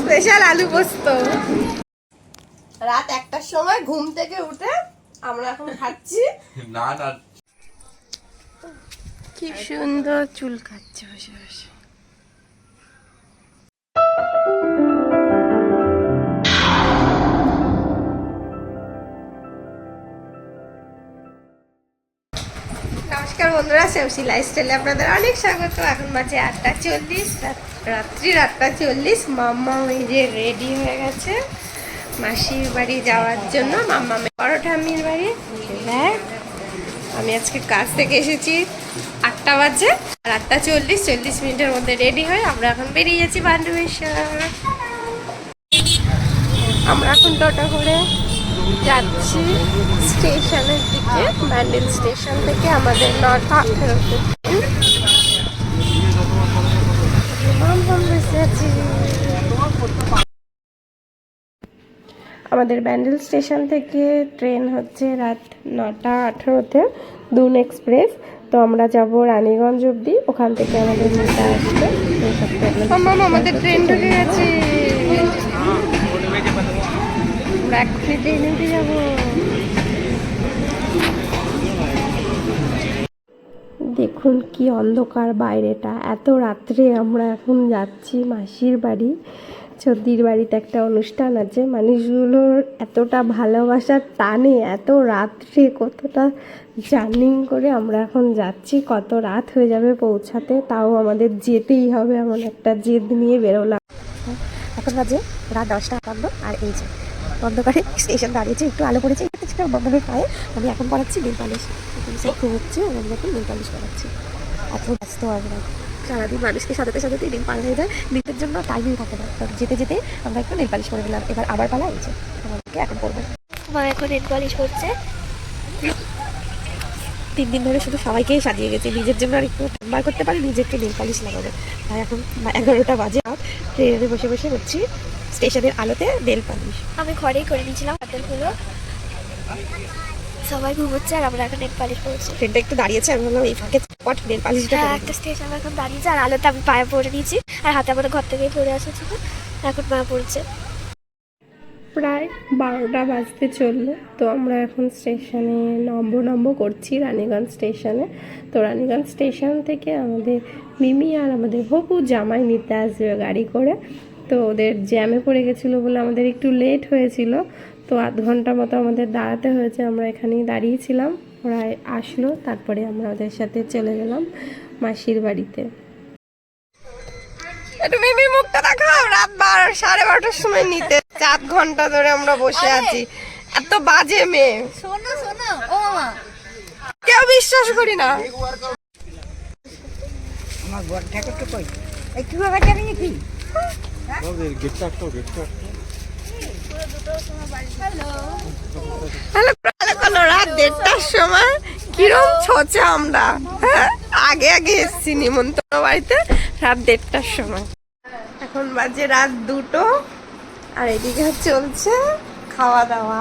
Special আলু পোস্ত। রাত একটার সময় ঘুম থেকে উঠে আমরা এখন খাচ্ছি। না না। কি সুন্দর চুল খাচ্ছে বসে বসে। নমস্কার বন্ধুরা সেমসি লাইফস্টাইলে আপনাদের অনেক স্বাগত। এখন বাজে আটটা চল্লিশ রাত্রি আটটা চল্লিশ। মাম্মা ওই যে রেডি হয়ে গেছে মাসির বাড়ি যাওয়ার জন্য। মাম্মা বড় ঠাম্মির বাড়ি। দেখ আমি আজকে কাজ থেকে এসেছি আটটা বাজে। আর আটটা চল্লিশ চল্লিশ মিনিটের মধ্যে রেডি হয়ে আমরা এখন বেরিয়ে যাচ্ছি বান্ধবেশ্বর আমরা এখন টোটো করে যাচ্ছি স্টেশনের দিকে ব্যান্ডেল স্টেশন থেকে আমাদের নটা আঠেরোতে আমাদের ব্যান্ডেল স্টেশন থেকে ট্রেন হচ্ছে রাত নটা আঠেরোতে দুন এক্সপ্রেস। তো আমরা যাব রানীগঞ্জ অবধি ওখান থেকে আমাদের নিতে আসবে আমাদের ট্রেন ঢুকে গেছে আমরা এক্ষুনি ট্রেনে যাব। দেখুন কি অন্ধকার বাইরেটা। এত রাত্রে আমরা এখন যাচ্ছি মাসির বাড়ি। চদ্দির বাড়িতে একটা অনুষ্ঠান আছে। মানুষগুলোর এতটা ভালোবাসার টানে, এত রাত্রে কতটা জার্নিং করে আমরা এখন যাচ্ছি, কত রাত হয়ে যাবে পৌঁছাতে, তাও আমাদের যেতেই হবে এমন একটা জেদ নিয়ে বেরোলাম। এখন বাজে রাত দশটা একান্ন আর এই যে অন্ধকারে স্টেশন দাঁড়িয়েছে, একটু আলো পড়েছে ছিল বন্ধনের পায়ে। আমি এখন পড়াচ্ছি নীল পালিশ। একটু হচ্ছে আমি এখন নীল পালিশ করাচ্ছি এত ব্যস্ত আমরা সারাদিন মানুষকে সাজাতে সাজাতে দিন পাল হয়ে যায়, দিনের জন্য টাইমই থাকে না। তো যেতে যেতে আমরা একটু নীল পালিশ করে দিলাম এবার আবার পালা হয়েছে। আমাদেরকে এখন করব মা এখন নীল পালিশ করছে তিন দিন ধরে শুধু সবাইকেই সাজিয়ে গেছে। নিজের জন্য আর একটু বার করতে পারি নিজে একটু নীল পালিশ লাগাবো। তাই এখন এগারোটা বাজে আর ট্রেনে বসে বসে হচ্ছি স্টেশনের আলোতে নীল পালিশ। আমি ঘরেই করে নিয়েছিলাম হোটেলগুলো। সবাই ঘুমোচ্ছে আর আমরা এখন নেট পালিশ করছি। ট্রেনটা একটু দাঁড়িয়েছে আমি বললাম এই ফাঁকে পট নীল পালিশটা হ্যাঁ একটা স্টেশন এখন দাঁড়িয়েছে আর আলোতে আমি পায়ে পরে নিয়েছি আর হাতে আমাদের ঘর থেকেই পরে এসেছিল এখন মা পড়ছে। প্রায় বারোটা বাজতে চলল। তো আমরা এখন স্টেশনে নম্ব নম্ব করছি রানীগঞ্জ স্টেশনে। তো রানীগঞ্জ স্টেশন থেকে আমাদের মিমি আর আমাদের হপু জামাই নিতে আসবে গাড়ি করে। তো ওদের জ্যামে পড়ে গেছিল বলে আমাদের একটু লেট হয়েছিল। তো আধ ঘণ্টা মতো আমাদের দাঁড়াতে হয়েছে, আমরা এখানেই দাঁড়িয়েছিলাম। ওরা আসলো, তারপরে আমরা ওদের সাথে চলে গেলাম মাসির বাড়িতে। একটু মিমির মুখটা দেখাও, রাত বার, সাড়ে বারোটার সময় নিতে। চার ঘণ্টা ধরে আমরা বসে আছি। এত বাজে মেয়ে। শোনো শোনো। ও মামা। কেউ বিশ্বাস করি না। তাহলে প্রায় কোনো রাত দেড়টার সময়। কিরম ছোচে আমরা। হ্যাঁ? আগে আগে এসছি নিমন্ত্রণ বাড়িতে রাত দেড়টার সময়। এখন বাজে রাত দুটো। এদিকে চলছে খাওয়া দাওয়া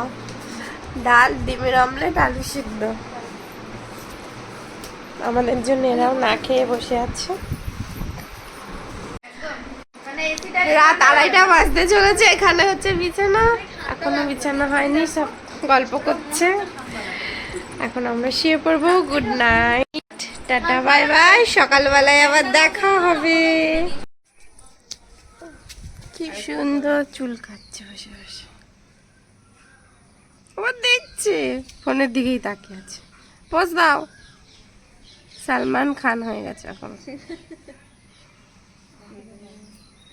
ডাল, ডিমের অমলেট, আলু সিদ্ধ। আমাদের জন্য এরাও না খেয়ে বসে আছে। রাত আড়াইটা বাজতে চলেছে, এখানে হচ্ছে বিছানা। এখনও বিছানা হয়নি, সব গল্প করছে। এখন আমরা শুয়ে পড়ব। Good night. Tata, bye bye. সকালবেলায় আবার দেখা হবে। কি সুন্দর চুল কাটছে, বসে বসে। আবার দেখছে, ফোনের দিকেই তাকিয়ে আছে। পোজ দাও। সালমান খান হয়ে গেছে এখন।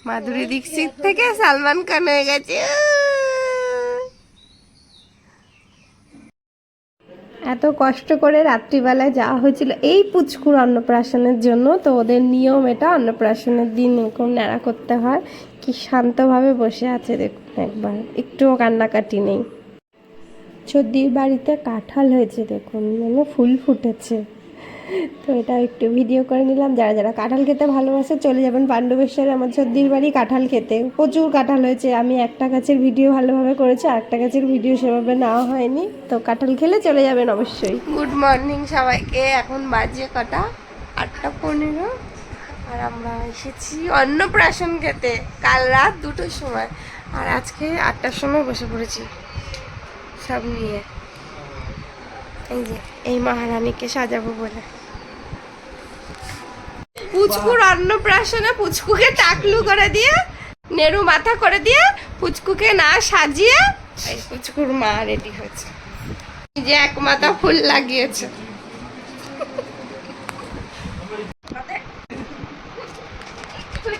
মাধুরী দীক্ষিত থেকে সালমান খান হয়ে গেছে। এত কষ্ট করে রাত্রিবেলায় যাওয়া হয়েছিল এই পুচকুর অন্নপ্রাশনের জন্য, তো ওদের নিয়ম এটা, অন্নপ্রাশনের দিন এরকম ন্যাড়া করতে হয়। কি শান্তভাবে বসে আছে দেখুন একবার। একটুও কান্নাকাটি নেই। চদ্দির বাড়িতে কাঁঠাল হয়েছে দেখুন মানে ফুল ফুটেছে। তো এটা একটু ভিডিও করে নিলাম। যারা যারা কাঁঠাল খেতে ভালোবাসে, চলে যাবেন পাণ্ডবেশ্বরে। আমার চদ্দির বাড়ি কাঁঠাল খেতে। প্রচুর কাঁঠাল হয়েছে। আমি একটা গাছের ভিডিও ভালোভাবে করেছি, আর একটা গাছের ভিডিও সেভাবে নেওয়া হয়নি। তো কাঁঠাল খেলে চলে যাবেন অবশ্যই। গুড মর্নিং সবাইকে। এখন বাজে কটা? আটটা পনেরো। আর আমরা এসেছি অন্নপ্রাশন খেতে, কাল রাত দুটোর সময়। আর আজকে আটটার সময় বসে পড়েছি সব নিয়ে। এই যে, এই মহারানীকে সাজাবো বলে। পুচকুর অন্নপ্রাশনে পুচকুকে টাকলু করে দিয়ে, নেড়ু মাথা করে দিয়ে পুচকুকে না সাজিয়ে, এই পুচকুর মা রেডি হয়েছে। যে এক মাথা ফুল লাগিয়েছে।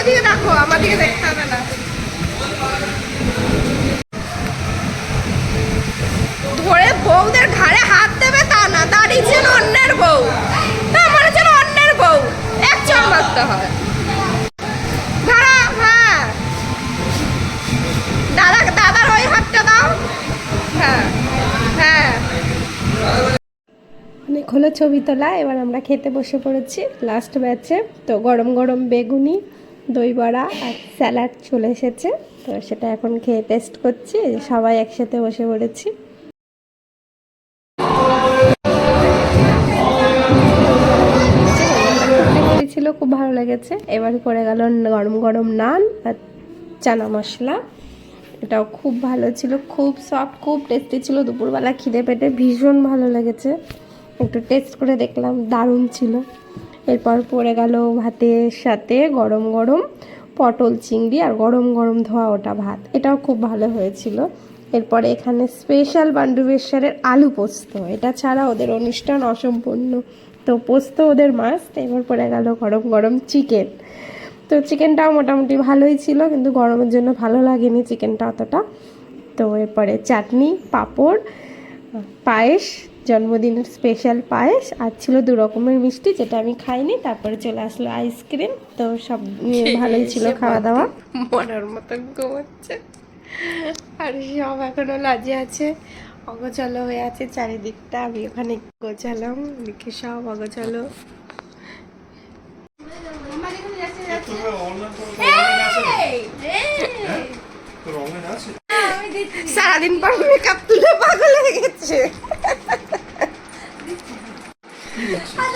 আমার দিকে দেখতে না। ধরে ঘাড়ে হাত দেবে তা না অন্যের বউ। অন্যের বউ। এক হ্যাঁ। দাদা, দাদার ওই হাতটা দাও। হ্যাঁ হ্যাঁ। অনেক হলো ছবি তোলা, এবার আমরা খেতে বসে পড়েছি লাস্ট ব্যাচে তো গরম গরম বেগুনি দই বড়া আর স্যালাড চলে এসেছে। তো সেটা এখন খেয়ে টেস্ট করছি, সবাই একসাথে বসে পড়েছি। ছিল, খুব ভালো লেগেছে। এবার করে গেল গরম গরম নান আর চানা মশলা। এটাও খুব ভালো ছিল, খুব সফট খুব টেস্টি ছিল। দুপুরবেলা খিদে পেটে ভীষণ ভালো লেগেছে। একটু টেস্ট করে দেখলাম, দারুণ ছিল। এরপর পড়ে গেল ভাতের সাথে গরম গরম পটল চিংড়ি আর গরম গরম ধোয়া ওটা ভাত। এটাও খুব ভালো হয়েছিল। এরপরে এখানে স্পেশাল বান্ডুবেশ্বরের আলু পোস্ত। এটা ছাড়া ওদের অনুষ্ঠান অসম্পূর্ণ। তো পোস্ত ওদের মাছ এবার পড়ে গেল গরম গরম চিকেন তো চিকেনটাও মোটামুটি ভালোই ছিল, কিন্তু গরমের জন্য ভালো লাগেনি চিকেনটা অতটা। তো এরপরে চাটনি, পাঁপড়, পায়েস জন্মদিনের স্পেশাল পায়েস আর ছিল দু রকমের মিষ্টি যেটা আমি খাইনি তারপরে চলে আসলো আইসক্রিম তো সব নিয়ে ভালোই ছিল খাওয়া দাওয়া। মরার মতন ঘুমাচ্ছে। আর সব এখনও লাজে আছে অগোছালো হয়ে আছে চারিদিকটা। আমি ওখানে গোছালাম দেখি সব অগোছালো। আছে? সারাদিন পর মেকআপ তুলে পাগল হয়ে গেছে।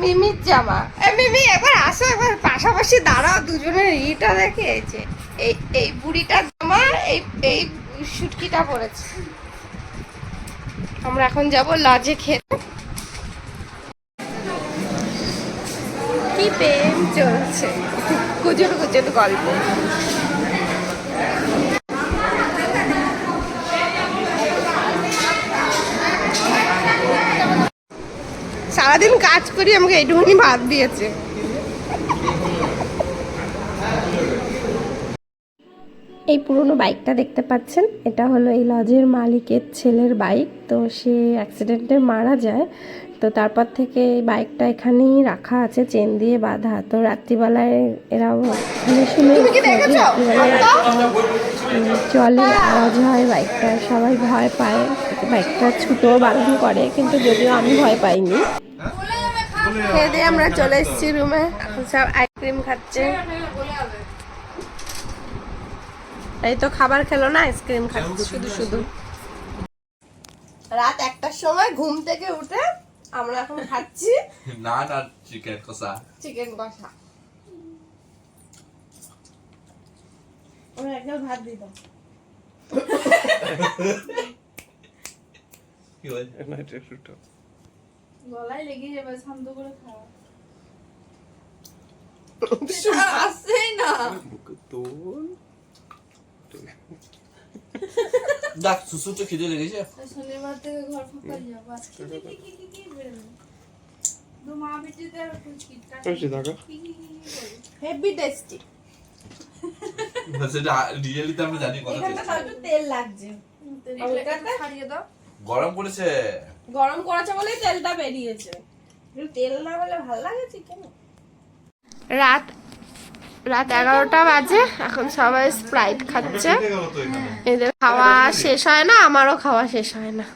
মিমির জামা। মিমি, একবার আসো, একবার পাশাপাশি দাঁড়াও, দুজনের ইটা দেখে যে, এই এই বুড়িটার জামা, এই এই শুটকিটা পরেছে। আমরা এখন যাব লজে খেতে। কি প্রেম চলছে। গুজর গুজর গল্প। সারাদিন কাজ করি, আমাকে এইটুকুনি ভাত দিয়েছে। এই পুরনো বাইকটা দেখতে পাচ্ছেন? এটা হলো এই লজের মালিকের ছেলের বাইক। তো সে অ্যাক্সিডেন্টে মারা যায়। তো তারপর থেকে এই বাইকটা এখানেই রাখা আছে চেন দিয়ে বাঁধা। তো রাত্রিবেলায় শুনে রাত্রিবেলায় চলে আওয়াজ হয় বাইকটা সবাই ভয় পায়। বাইকটা ছুটোও বারণ করে কিন্তু যদিও আমি ভয় পাইনি। খেয়ে দিয়ে আমরা চলে এসেছি রুমে। এখন সব আইসক্রিম খাচ্ছে। এই তো খাবার খেলো না আইসক্রিম খাচ্ছে শুধু শুধু। রাত একটার সময় ঘুম থেকে উঠে আমরা এখন খাচ্ছি না না চিকেন কষা। চিকেন কষা। ওরা একদম ভাত কি হয় না এটা একটু গলায় লেগে যাবে শান্ত করে খাওয়া দেখ সুসু তো খিদে লেগেছে। শনিবার থেকে ঘর ফাঁকা যাব আজকে হেভি টেস্টি সেটা রিয়েলি তো আমরা জানি কথা তেল লাগছে ছাড়িয়ে দাও গরম পড়েছে গরম করেছে বলেই তেলটা বেরিয়েছে তেল না হলে ভালো লাগে চিকেন রাত রাত এগারোটা বাজে এখন সবাই স্প্রাইট খাচ্ছে এদের খাওয়া শেষ হয় না আমারও খাওয়া শেষ হয় না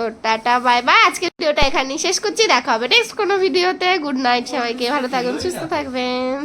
তো টাটা বাই বাই আজকে ভিডিওটা এখানেই শেষ করছি। দেখা হবে নেক্সট কোনো ভিডিওতে। গুড নাইট সবাইকে। ভালো থাকবেন সুস্থ থাকবেন।